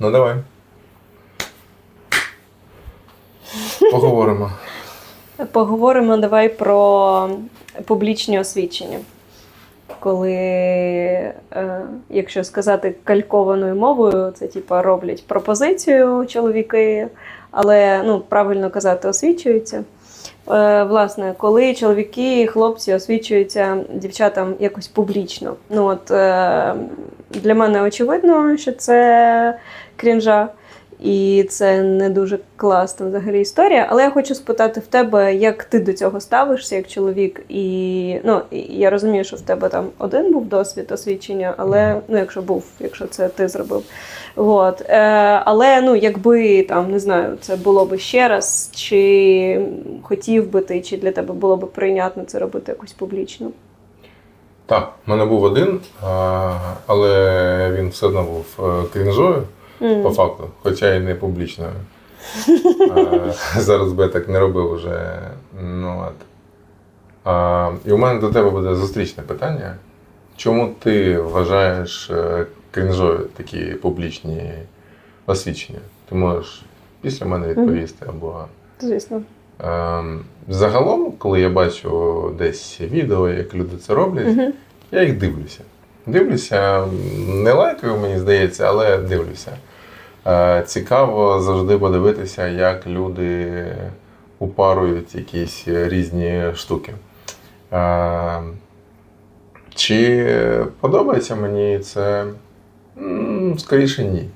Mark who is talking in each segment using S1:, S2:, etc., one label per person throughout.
S1: Ну давай. Поговоримо.
S2: Поговоримо давай про публічні освідчення. Коли, е, якщо сказати калькованою мовою, це типа роблять пропозицію чоловіки, але ну, правильно казати, освічуються. Е, власне, коли чоловіки і хлопці освічуються дівчатам якось публічно. Ну, от, е, для мене очевидно, що це крінжа. І це не дуже класна взагалі історія. Але я хочу спитати в тебе, як ти до цього ставишся як чоловік. І ну, я розумію, що в тебе там один був досвід освідчення, але ну, якщо був, якщо це ти зробив. От. Е, але ну, якби там не знаю, це було би ще раз, чи хотів би ти, чи для тебе було б прийнятно це робити якось публічно.
S1: Так, в мене був один, але він все одно був е, крінжою,
S2: М.
S1: по факту, хоча і не публічною. Зараз би я так не робив уже. Ну, от. А, і у мене до тебе буде зустрічне питання. Чому ти вважаєш е, крінжою такі публічні освідчення? Ти можеш після мене відповісти або.
S2: Звісно.
S1: Ем, Загалом, коли я бачу десь відео, як люди це роблять,
S2: Угу.
S1: я їх дивлюся. Дивлюся, не лайкаю, мені здається, але дивлюся. Е, Цікаво завжди подивитися, як люди упарують якісь різні штуки. Е, Чи подобається мені це? Скоріше ні.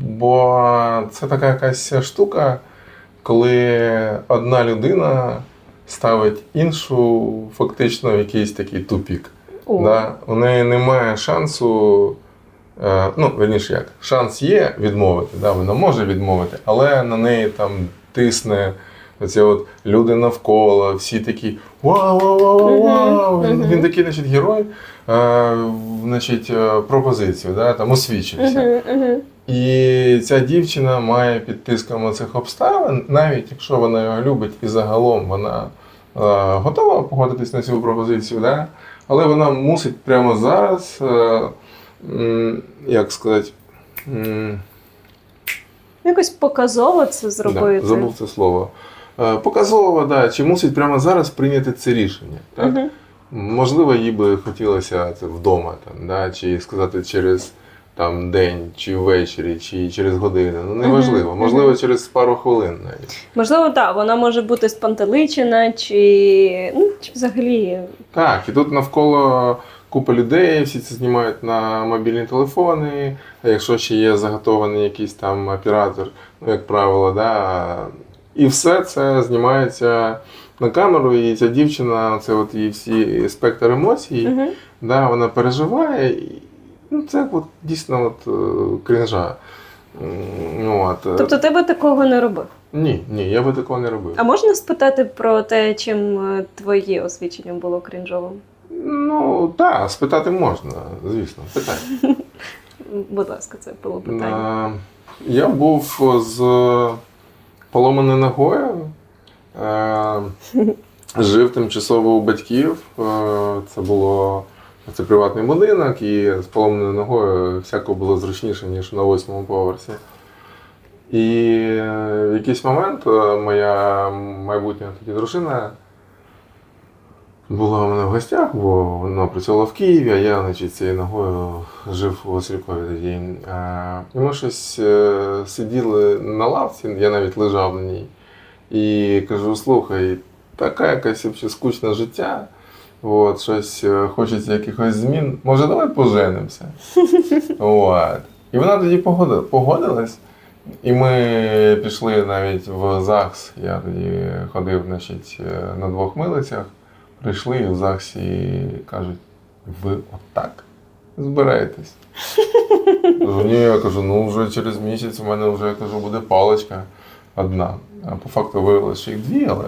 S1: Бо це така якась штука, коли одна людина ставить іншу фактично в якийсь такий тупік.
S2: О.
S1: Да? У неї немає шансу. е, Ну, верніше як, шанс є відмовити, да? вона може відмовити, але на неї там тисне оці от люди навколо, всі такі вау, вау, вау, вау, Він, він такий, значить, герой, е, значить, е, пропозицію, да? там освічився. І ця дівчина має під тиском цих обставин, навіть якщо вона його любить і загалом вона е, готова погодитись на цю пропозицію, да? але вона мусить прямо зараз, е, м, як сказати, м,
S2: Якось показово це зробити.
S1: Да, забув це слово. Е, Показово, да, чи мусить прямо зараз прийняти це рішення. Так?
S2: Угу.
S1: Можливо, їй би хотілося це вдома, там, да? чи сказати через там, день, чи ввечері, чи через годину. Ну, неважливо.
S2: Мгм,
S1: Можливо, через пару хвилин навіть.
S2: Можливо, так, вона може бути спантеличена, чи, ну, чи взагалі.
S1: Так, і тут навколо купа людей, всі це знімають на мобільні телефони. А якщо ще є заготований якийсь там оператор, ну, як правило, да, і все це знімається на камеру, і ця дівчина, це от її всі спектр емоцій.
S2: Угу.
S1: Да, вона переживає. Ну, це от, дійсно от, е, крінжа. Ну, от. е,
S2: Тобто ти би такого не робив.
S1: Ні, ні, я би такого не робив.
S2: А можна спитати про те, чим е, твоє освічення було крінжовим?
S1: Ну, так, спитати можна, звісно, питай.
S2: Будь ласка, це було питання.
S1: Я був з поломаною ногою. Жив тимчасово у батьків. Це було це приватний будинок, і з поломаною ногою всяко було зручніше, ніж на восьмому поверсі. І в якийсь момент е, моя майбутня тоді дружина була у мене в гостях, бо вона працювала в Києві, а я значить, цією ногою жив у Василькові тоді. Е, І ми щось е, сиділи на лавці, я навіть лежав на ній. І кажу: слухай, така якась скучне життя. От, щось е, хочеться якихось змін. Може, давай поженимося. От. І вона тоді погоди- погодилась. І ми пішли навіть в ЗАГС. Я тоді ходив значить, е, на двох милицях. Прийшли і в ЗАГСі кажуть, ви отак збираєтесь? Ні, я кажу, ну вже через місяць у мене вже я кажу, буде паличка одна. А по факту виявилося, що їх дві, але.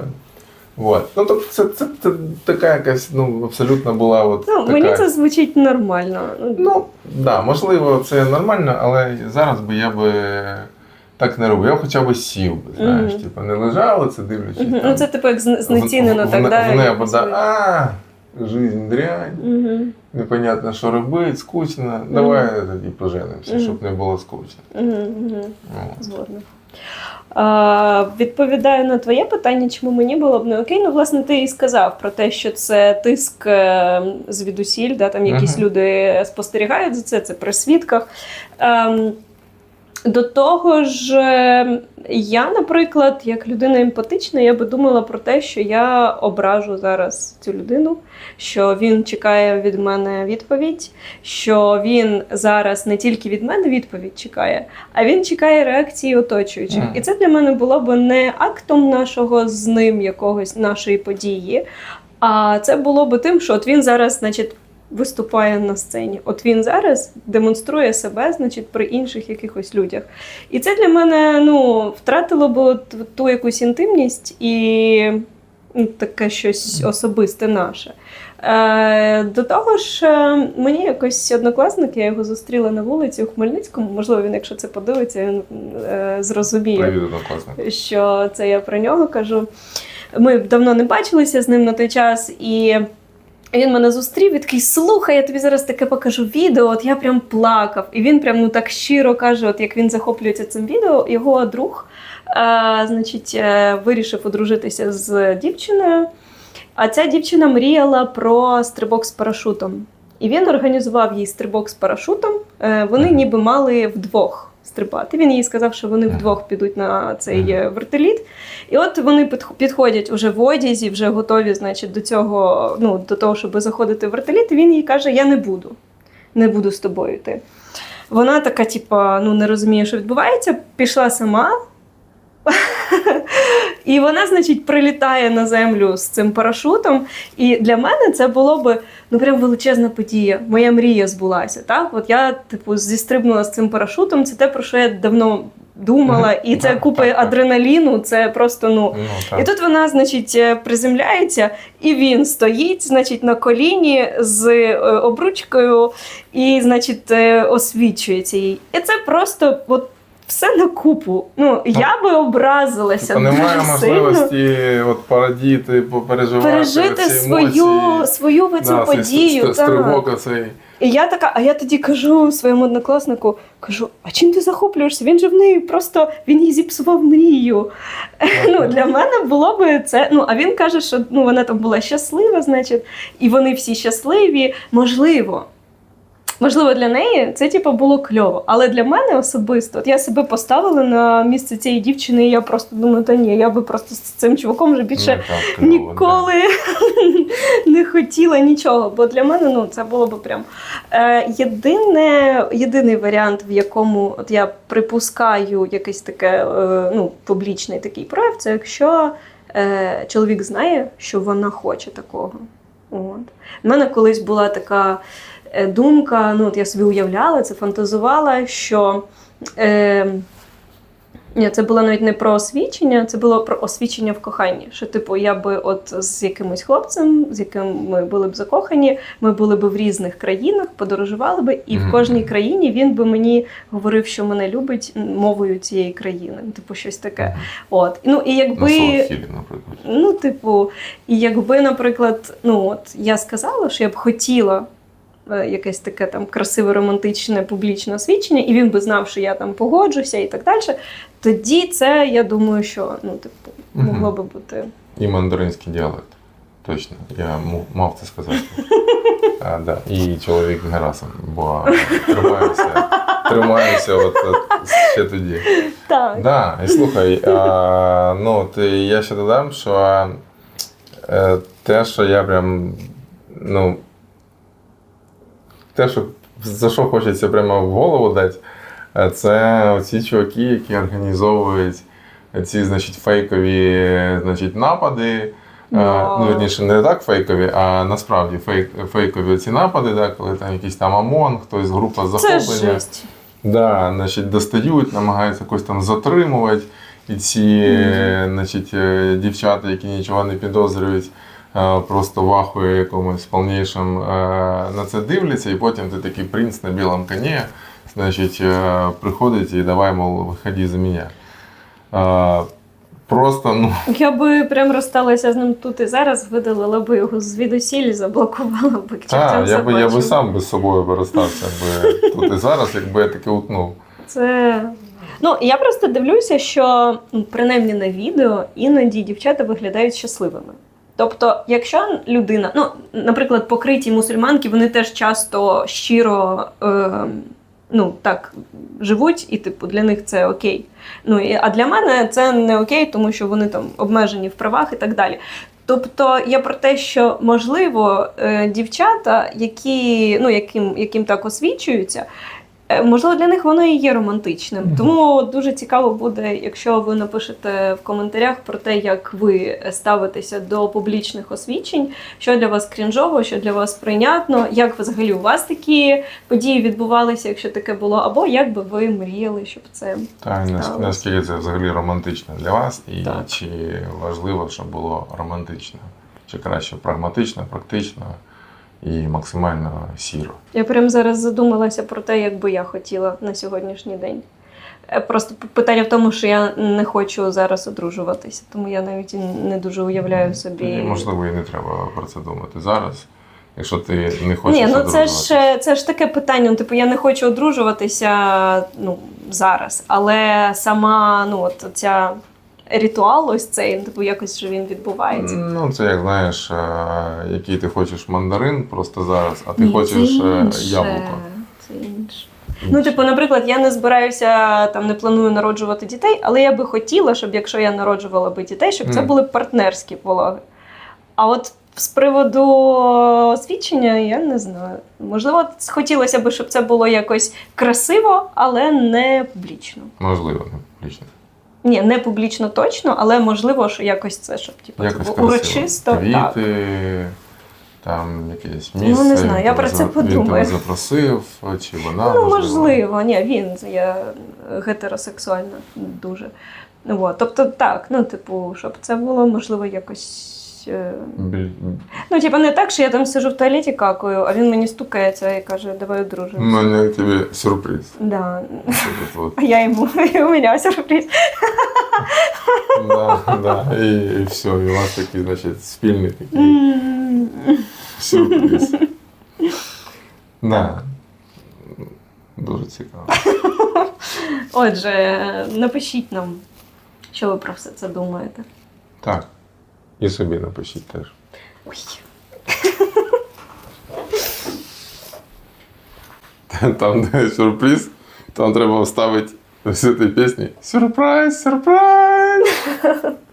S1: Вот. Ну, тобто це, це, це така якась, ну, абсолютно була от
S2: Ну,
S1: така...
S2: мені це звучить нормально.
S1: Ну, да, можливо, це нормально, але зараз би я би так не робив. Я хоча б сів, би, знаєш,
S2: Мгм.
S1: типу, не лежав, оце дивлячись.
S2: Мгм.
S1: там
S2: Ну, це типу як зне- знецінено,
S1: в,
S2: так,
S1: в,
S2: да?
S1: в небо, да. А, жизнь дрянь,
S2: Угу.
S1: непонятно, що робити, скучно. Давай тоді поженимося,
S2: Мгм.
S1: щоб не було скучно.
S2: Угу. Угу.
S1: От.
S2: Відповідаю на твоє питання, чому мені було б не окей. Ну, власне, ти і сказав про те, що це тиск е, звідусіль, да, там якісь
S1: ага.
S2: люди спостерігають за це, це при свідках. Ем, до того ж, е, я, наприклад, як людина емпатична, я би думала про те, що я ображу зараз цю людину, що він чекає від мене відповідь, що він зараз не тільки від мене відповідь чекає, а він чекає реакції оточуючих.
S1: Мгм.
S2: І це для мене було б не актом нашого з ним якогось нашої події, а це було б тим, що от він зараз, значить. Виступає на сцені. От він зараз демонструє себе, значить, при інших якихось людях. І це для мене ну, втратило б ту якусь інтимність і ну, таке щось особисте наше. Е, до того ж, е, мені якось однокласник, я його зустріла на вулиці у Хмельницькому. Можливо, він, якщо це подивиться, він е, зрозуміє що це я про нього кажу. Ми давно не бачилися з ним на той час, і він мене зустрів і такий: слухай, я тобі зараз таке покажу відео. От я прям плакав. І він прям ну так щиро каже, от як він захоплюється цим відео, його друг, е, значить, е, вирішив одружитися з дівчиною. А ця дівчина мріяла про стрибок з парашутом. І він організував їй стрибок з парашутом. Е, Вони ніби мали вдвох стрибати. Він їй сказав, що вони вдвох підуть на цей е, вертоліт. І от вони підходять уже в одязі, вже готові, значить, до цього, ну, до того, щоб заходити в вертоліт. І він їй каже: Я не буду, не буду з тобою йти. Вона така, типа, ну не розуміє, що відбувається, пішла сама. І вона, значить, прилітає на землю з цим парашутом. І для мене це було би ну прям величезна подія. Моя мрія збулася. Так, от я, типу, зістрибнула з цим парашутом. Це те, про що я давно думала, і це
S1: так.
S2: адреналіну. Це просто ну.
S1: Ну,
S2: І тут вона, значить, е, приземляється, і він стоїть, значить, на коліні з е, обручкою і, значить, е, освічується їй. І це просто от все на купу. Ну, я би образилася.
S1: Тобто немає
S2: дуже сильно.
S1: можливості от порадіти, попереживати
S2: Пережити
S1: ці
S2: свою,
S1: емоції.
S2: свою цю
S1: Да, цей
S2: подію.
S1: ст- ст-
S2: так.
S1: Стрибок оцей.
S2: І я така, а я тоді кажу своєму однокласнику: кажу, а чим ти захоплюєшся? Він же в неї просто він їй зіпсував мрію. Ну, для мене було би це. Ну, а він каже, що ну, вона там була щаслива, значить, і вони всі щасливі. Можливо. Можливо, для неї це типу, було кльово. Але для мене особисто, от я себе поставила на місце цієї дівчини, і я просто думаю, та ні, я би просто з цим чуваком вже більше
S1: Ну, кльово,
S2: ніколи не хотіла нічого. Бо для мене ну, це було б прям е, єдине, єдиний варіант, в якому от я припускаю якийсь таке е, ну, публічний такий прояв, це якщо е, чоловік знає, що вона хоче такого. От. У мене колись була така думка, ну от я собі уявляла, це фантазувала, що. Е, ні, це було навіть не про освічення, це було про освічення в коханні. Що, типу, я би от з якимось хлопцем, з яким ми були б закохані, ми були б в різних країнах, подорожували би, і в кожній країні він би мені говорив, що мене любить мовою цієї країни. Ну, Типу, щось таке. От. Ну і якби. Ну, типу, і якби, наприклад, ну от я сказала, що я б хотіла е, якесь таке там красиве, романтичне публічне освічення, і він би знав, що я там погоджуся і так далі. Тоді це, я думаю, що ну, типу, могло би бути.
S1: І мандаринський діалект. Точно, я мав це сказати. А, да. І чоловік Герасим, бо тримаюся, тримаюся от, от ще тоді.
S2: Так.
S1: Да, і слухай, а, ну от я ще додам, що е, те, що я прям, ну, те, що за що хочеться прямо в голову дати, е, це оці чуваки, які організовують ці, значить, фейкові значить, напади. Е, Ну, верніше, не так фейкові, а насправді фейк, фейкові ці напади, да, коли там якийсь там ОМОН, хтось група
S2: Це
S1: захоплення.
S2: жесть.
S1: Да, значить, достають, намагаються якось там затримувати. І ці е, значить, е, дівчата, які нічого не підозрюють, просто вахує якомусь повнішим е, на це дивляться, і потім ти такий принц на білому коні, значить, е, приходить і давай, мов, виходи за мене. Е, просто, ну,
S2: Я би прям розсталася з ним тут і зараз, видалила би його звідусіль, заблокувала би к
S1: я би, я би сам би з собою би розстався, якби тут і зараз, якби я таки утнув.
S2: Це. Ну, я просто дивлюся, що ну, принаймні на відео іноді дівчата виглядають щасливими. Тобто, якщо людина, ну, наприклад, покриті мусульманки, вони теж часто щиро е, ну, так, живуть, і типу, для них це окей. Ну, і, а для мене це не окей, тому що вони там обмежені в правах і так далі. Тобто я про те, що можливо е, дівчата, які, ну, яким, яким так освічуються, можливо, для них воно і є романтичним. Тому дуже цікаво буде, якщо ви напишете в коментарях про те, як ви ставитеся до публічних освічень, що для вас крінжово, що для вас прийнятно, як взагалі у вас такі події відбувалися, якщо таке було, або як би ви мріяли, щоб це
S1: Та і
S2: Сталося.
S1: наскільки це взагалі романтично для вас, і
S2: Так.
S1: чи важливо, щоб було романтично, чи краще прагматично, практично і максимально сіро.
S2: Я прям зараз задумалася про те, як би я хотіла на сьогоднішній день. Е, Просто питання в тому, що я не хочу зараз одружуватися, тому я навіть і не дуже уявляю собі.
S1: Тоді, можливо, і не треба про це думати зараз. Якщо ти не хочеш
S2: Ні, ну це ж е, це ж таке питання. Ну, типу, я не хочу одружуватися ну, зараз, але сама ну, от ця ритуал, ось цей, типу, якось же він відбувається.
S1: Ну, це як знаєш, е, який ти хочеш мандарин просто зараз, а ти
S2: Ні,
S1: хочеш
S2: це інше.
S1: яблуко.
S2: Це інше. Ну, типу, наприклад, я не збираюся там, не планую народжувати дітей, але я би хотіла, щоб якщо я народжувала би дітей, щоб це були партнерські пологи. А от з приводу освідчення я не знаю. Можливо, хотілося б, щоб це було якось красиво, але не публічно.
S1: Можливо, не публічно.
S2: Ні, не публічно точно, але можливо, що якось це, щоб типу,
S1: Якось
S2: було
S1: красиво.
S2: урочисто. Так.
S1: Там якесь
S2: Ну, не знаю,
S1: він
S2: я про це
S1: за- Він
S2: подумаю.
S1: тебе запросив, чи вона,
S2: Ну, можливо, ні, він я гетеросексуальна дуже. Ну, от. Тобто, так, ну, типу, щоб це було можливо якось. Е,
S1: Біль-
S2: Ну, типу, не так, що я там сижу в туалеті какаю, а він мені стукається і каже, давай
S1: У
S2: одружимося.
S1: мене тобі сюрприз.
S2: Да. А я йому, і у мене сюрприз.
S1: Да, да. І, і все, і у вас такий, значить, спільний такий сюрприз. Да. Дуже цікаво.
S2: Отже, напишіть нам, що ви про все це думаєте.
S1: Так. І собі напишіть теж.
S2: Ой.
S1: Там, де сюрприз, там треба вставити в цій пісні Сюрприз, сюрприз!